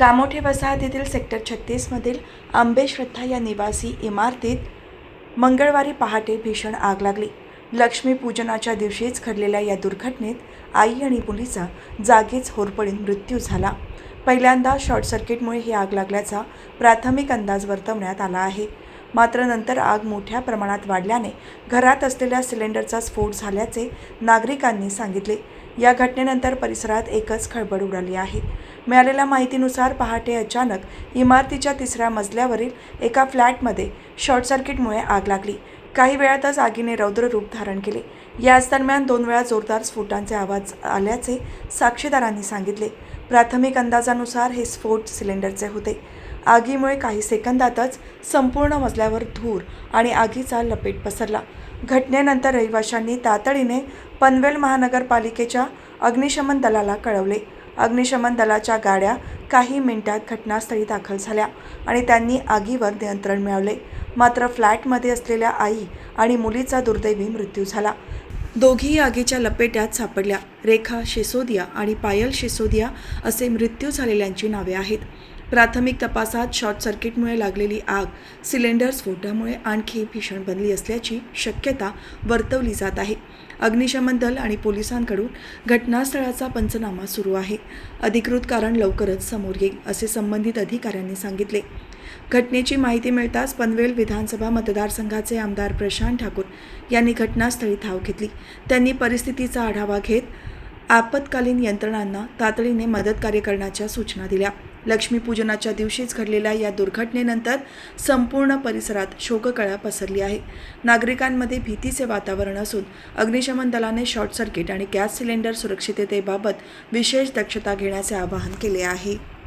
कामोठे वसाहतीतील सेक्टर छत्तीसमधील आंबे श्रद्धा या निवासी इमारतीत मंगळवारी पहाटे भीषण आग लागली. लक्ष्मीपूजनाच्या दिवशीच घडलेल्या या दुर्घटनेत आई आणि मुलीचा जागीच होरपडून मृत्यू झाला. पहिल्यांदा शॉर्ट सर्किटमुळे ही आग लागल्याचा प्राथमिक अंदाज वर्तवण्यात आला आहे. मात्र नंतर आग मोठ्या प्रमाणात वाढल्याने घरात असलेल्या सिलेंडरचा स्फोट झाल्याचे नागरिकांनी सांगितले. या घटनेनंतर परिसरात एकच खळबळ उडाली आहे. मिळालेल्या माहितीनुसार पहाटे अचानक इमारतीच्या तिसऱ्या मजल्यावरील एका फ्लॅटमध्ये शॉर्ट सर्किटमुळे आग लागली. काही वेळातच आगीने रौद्र रूप धारण केले. याच दरम्यान दोन वेळा जोरदार स्फोटांचे आवाज आल्याचे साक्षीदारांनी सांगितले. प्राथमिक अंदाजानुसार हे स्फोट सिलेंडरचे होते. आगीमुळे काही सेकंदातच संपूर्ण मजल्यावर धूर आणि आगीचा लपेट पसरला. घटनेनंतर रहिवाशांनी तातडीने पनवेल महानगरपालिकेच्या अग्निशमन दलाला कळवले. अग्निशमन दलाच्या गाड्या काही मिनिटात घटनास्थळी दाखल झाल्या आणि त्यांनी आगीवर नियंत्रण मिळवले. मात्र फ्लॅटमध्ये असलेल्या आई आणि मुलीचा दुर्दैवी मृत्यू झाला. दोघीही आगीच्या लपेट्यात सापडल्या. रेखा शिसोदिया आणि पायल शिसोदिया असे मृत्यू झालेल्यांची नावे आहेत. प्राथमिक तपासात शॉर्ट सर्किटमुळे लागलेली आग सिलेंडर स्फोटामुळे आणखी भीषण बनली असल्याची शक्यता वर्तवली जात आहे. अग्निशमन दल आणि पोलिसांकडून घटनास्थळाचा पंचनामा सुरू आहे. अधिकृत कारण लवकरच समोर येईल असे संबंधित अधिकाऱ्यांनी सांगितले. घटनेची माहिती मिळताच पनवेल विधानसभा मतदारसंघाचे आमदार प्रशांत ठाकूर यांनी घटनास्थळी धाव घेतली. त्यांनी परिस्थितीचा आढावा घेत आपत्कालीन यंत्रणांना तातडीने मदत कार्य करण्याच्या सूचना दिल्या. लक्ष्मीपूजनाच्या दिवशीच घडलेल्या या दुर्घटनेनंतर संपूर्ण परिसरात शोककळा पसरली आहे. नागरिकांमध्ये भीतीचे वातावरण असून अग्निशमन दलाने शॉर्ट सर्किट आणि गॅस सिलेंडर सुरक्षिततेबाबत विशेष दक्षता घेण्याचे आवाहन केले आहे.